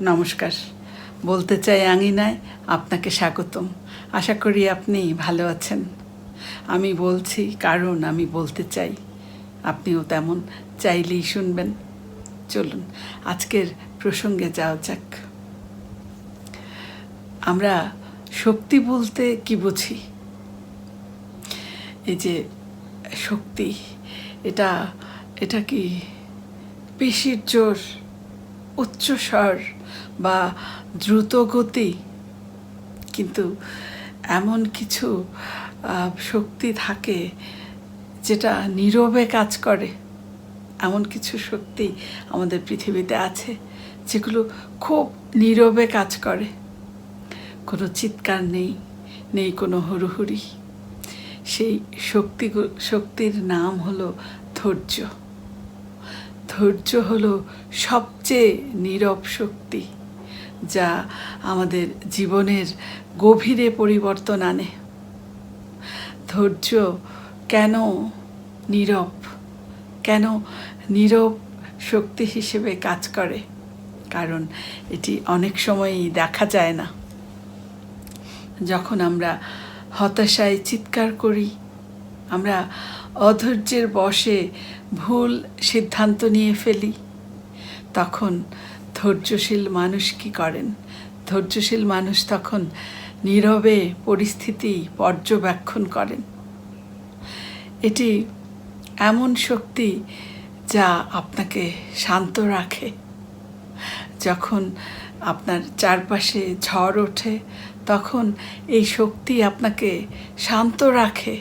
নমস্কার। বলতে চাই আঙিনায় আপনাকে স্বাগতম। আশা করি আপনি ভালো আছেন। আমি বলছি কারণ আমি বলতে চাই, আপনিও তেমন চাইলেই শুনবেন। চলুন, আজকের প্রসঙ্গে যাওয়া যাক। আমরা শক্তি বলতে কি বুঝি? এই যে শক্তি, এটা এটা কি পেশির জোর, উচ্চস্বর? বা দ্রুত গতি, কিন্তু এমন কিছু শক্তি থাকে যেটা নীরবে কাজ করে। এমন কিছু শক্তি আমাদের পৃথিবীতে আছে যেগুলো খুব নীরবে কাজ করে। কোনো চিৎকার নেই নেই কোনো হুড়োহুড়ি। সেই শক্তি শক্তির নাম হলো ধৈর্য। ধৈর্য হলো সবচেয়ে নীরব শক্তি, যা আমাদের জীবনের গভীরে পরিবর্তন আনে। ধৈর্য কেন নীরব? কেন নীরব শক্তি হিসেবে কাজ করে? কারণ এটি অনেক সময়ই দেখা যায় না। যখন আমরা হতাশায় চিৎকার করি আমরা অধৈর্যের বশে ভুল সিদ্ধান্ত নিয়ে ফেলি। তখন ধৈর্যশীল মানুষ কি করেন? ধৈর্যশীল মানুষ তখন নীরবে পরিস্থিতি পর্যবেক্ষণ করেন। এটি এমন শক্তি যা আপনাকে শান্ত রাখে। যখন আপনার চারপাশে ঝড় ওঠে, তখন এই শক্তি আপনাকে শান্ত রাখে।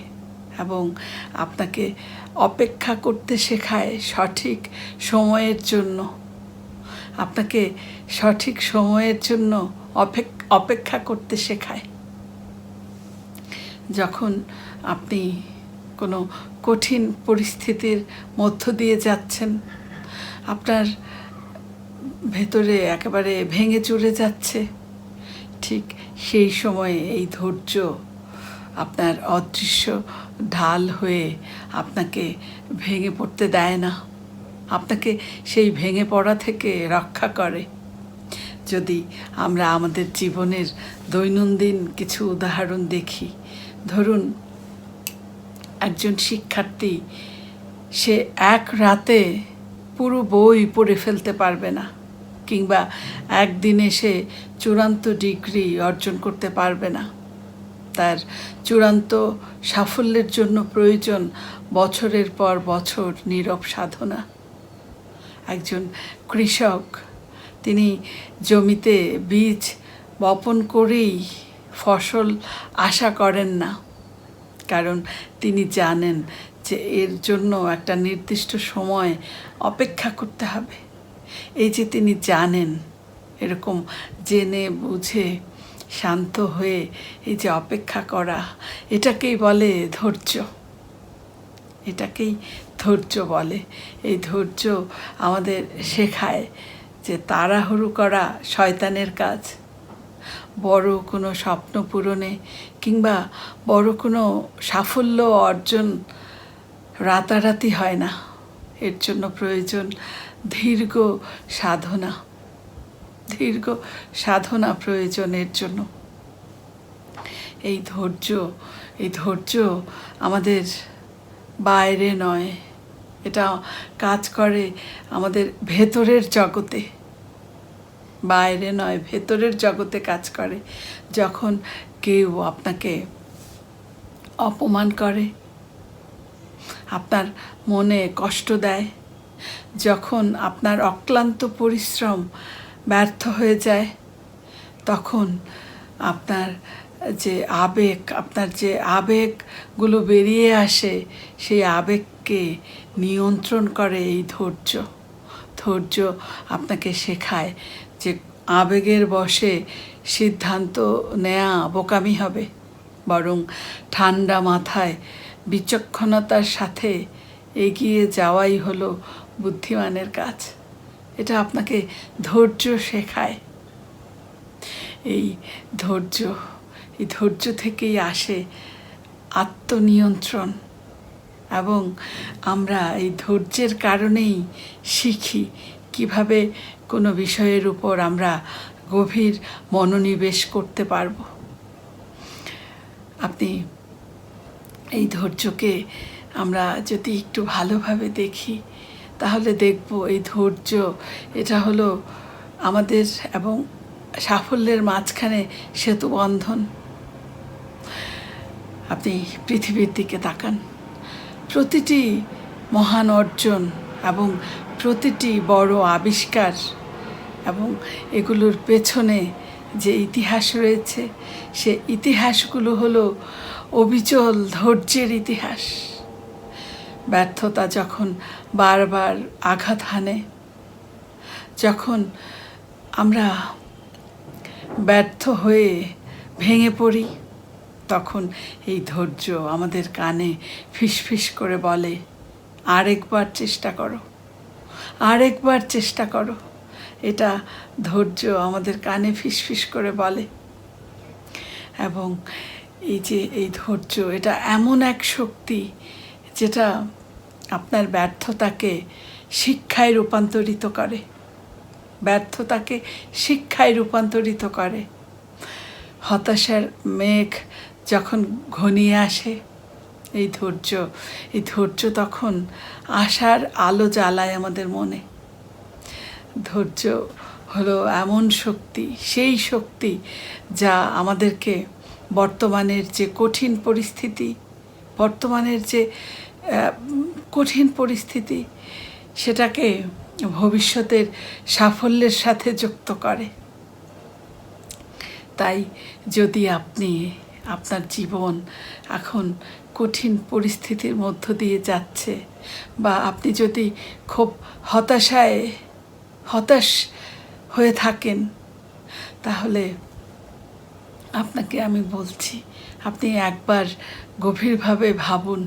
এবং আপনাকে অপেক্ষা করতে শেখায় সঠিক সময়ের জন্য। আপনাকে সঠিক সময়ের জন্য অপেক- অপেক্ষা করতে শেখায়। যখন আপনি কোনো কঠিন পরিস্থিতির মধ্য দিয়ে যাচ্ছেন, আপনার ভেতরে একেবারে ভেঙে চড়ে যাচ্ছে, ঠিক সেই সময়ে এই ধৈর্য আপনার অদৃশ্য ঢাল হয়ে আপনাকে ভেঙে পড়তে দেয় না। আপনাকে সেই ভেঙে পড়া থেকে রক্ষা করে। যদি আমরা আমাদের জীবনের দৈনন্দিন কিছু উদাহরণ দেখি, ধরুন, একজন শিক্ষার্থী, সে এক রাতে পুরো বই পড়ে ফেলতে পারবে না, কিংবা একদিনে সে চূড়ান্ত ডিগ্রি অর্জন করতে পারবে না। তার চূড়ান্ত সাফল্যের জন্য প্রয়োজন বছরের পর বছর নীরব সাধনা। একজন কৃষক, তিনি জমিতে বীজ বপন করেই ফসল আশা করেন না। কারণ তিনি জানেন যে এর জন্য একটা নির্দিষ্ট সময় অপেক্ষা করতে হবে। এই যে তিনি জানেন, এরকম জেনে বুঝে শান্ত হয়ে এই যে অপেক্ষা করা, এটাকেই বলে ধৈর্য। এটাকেই ধৈর্য বলে। এই ধৈর্য আমাদের শেখায় যে তাড়াহুড়ো করা শয়তানের কাজ। বড় কোনো স্বপ্ন পূরণে কিংবা বড় কোনো সাফল্য অর্জন রাতারাতি হয় না। এর জন্য প্রয়োজন দীর্ঘ সাধনা। দীর্ঘ সাধনা প্রয়োজনের জন্য। এই ধৈর্য এই ধৈর্য আমাদের বাইরে নয়। এটা কাজ করে আমাদের ভেতরের জগতে। বাইরে নয়, ভেতরের জগতে কাজ করে। যখন কেউ আপনাকে অপমান করে, আপনার মনে কষ্ট দেয়, যখন আপনার অক্লান্ত পরিশ্রম ব্যর্থ হয়ে যায়, তখন আপনার যে আবেগ, আপনার যে আবেগগুলো বেরিয়ে আসে, সেই আবেগকে নিয়ন্ত্রণ করে এই ধৈর্য। ধৈর্য আপনাকে শেখায় যে আবেগের বশে সিদ্ধান্ত নেয়া বোকামি হবে, বরং ঠান্ডা মাথায় বিচক্ষণতার সাথে এগিয়ে যাওয়াই হলো বুদ্ধিমানের কাজ। এটা আপনাকে ধৈর্য শেখায়। এই ধৈর্য এই ধৈর্য থেকেই আসে আত্মনিয়ন্ত্রণ এবং আমরা এই ধৈর্যের কারণেই শিখি কীভাবে কোনো বিষয়ের উপর আমরা গভীর মনোনিবেশ করতে পারব। আপনি এই ধৈর্যকে আমরা যদি একটু ভালোভাবে দেখি তাহলে দেখব এই ধৈর্য। এটা হলো আমাদের এবং সাফল্যের মাঝখানে সেতু বন্ধন। আপনি পৃথিবীর দিকে তাকান। প্রতিটি মহান অর্জন এবং প্রতিটি বড় আবিষ্কার এবং এগুলোর পেছনে যে ইতিহাস রয়েছে, সে ইতিহাসগুলো হলো অবিচল ধৈর্যের ইতিহাস। ব্যর্থতা যখন বারবার আঘাত হানে, যখন আমরা ব্যর্থ হয়ে ভেঙে পড়ি, তখন এই ধৈর্য আমাদের কানে ফিসফিস করে বলে, আরেকবার চেষ্টা করো, আরেকবার চেষ্টা করো। এটা ধৈর্য আমাদের কানে ফিসফিস করে বলে। এবং এই যে এই ধৈর্য, এটা এমন এক শক্তি যেটা আপনার ব্যর্থতাকে শিক্ষায় রূপান্তরিত করে। ব্যর্থতাকে শিক্ষায় রূপান্তরিত করে। হতাশার মেঘ যখন ঘনিয়ে আসে, এই ধৈর্য এই ধৈর্য তখন আশার আলো জ্বালায় আমাদের মনে। ধৈর্য হলো এমন শক্তি, সেই শক্তি যা আমাদেরকে বর্তমানের যে কঠিন পরিস্থিতি বর্তমানের যে কঠিন পরিস্থিতি, সেটাকে ভবিষ্যতের সাফল্যের সাথে যুক্ত করে। তাই যদি আপনি আপনার জীবন এখন কঠিন পরিস্থিতির মধ্য দিয়ে যাচ্ছে বা আপনি যদি খুব হতাশায়, হতাশ হয়ে থাকেন, তাহলে আপনাকে আমি বলছি আপনি একবার গভীরভাবে ভাবুন,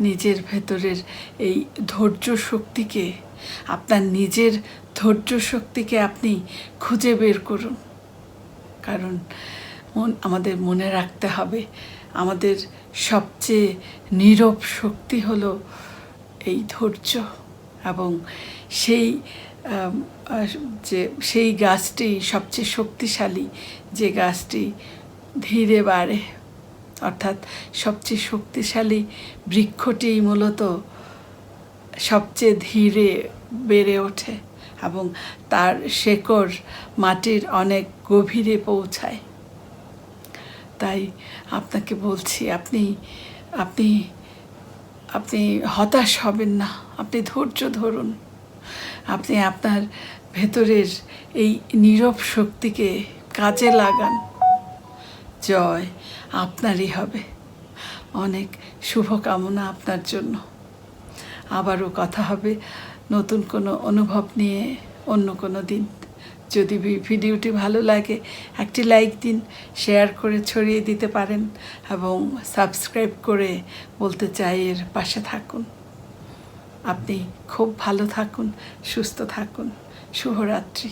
নিজের ভেতরের এই ধৈর্য শক্তিকে, আপনার নিজের ধৈর্য শক্তিকে আপনি খুঁজে বের করুন। কারণ মন, আমাদের মনে রাখতে হবে, আমাদের সবচেয়ে নীরব শক্তি হলো এই ধৈর্য এবং সেই যে, সেই গাছটি সবচেয়ে শক্তিশালী যে গাছটি ধীরে বাড়ে। অর্থাৎ সবচেয়ে শক্তিশালী বৃক্ষটি মূলত সবচেয়ে ধীরে বেড়ে ওঠে এবং তার শেকড় মাটির অনেক গভীরে পৌঁছায়। তাই আপনাকে বলছি, আপনি আপনি আপনি হতাশ হবেন না, আপনি ধৈর্য ধরুন। আপনি আপনার ভেতরের এই নীরব শক্তিকে কাজে লাগান। জয় আপনারই হবে। অনেক শুভকামনা আপনার জন্য। আবারও কথা হবে নতুন কোনো অনুভব নিয়ে অন্য কোনো দিন। যদি ভিডিওটি ভালো লাগে, একটি লাইক দিন, শেয়ার করে ছড়িয়ে দিতে পারেন এবং সাবস্ক্রাইব করে বলতে চাই এর পাশে থাকুন। আপনি খুব ভালো থাকুন, সুস্থ থাকুন। শুভরাত্রি।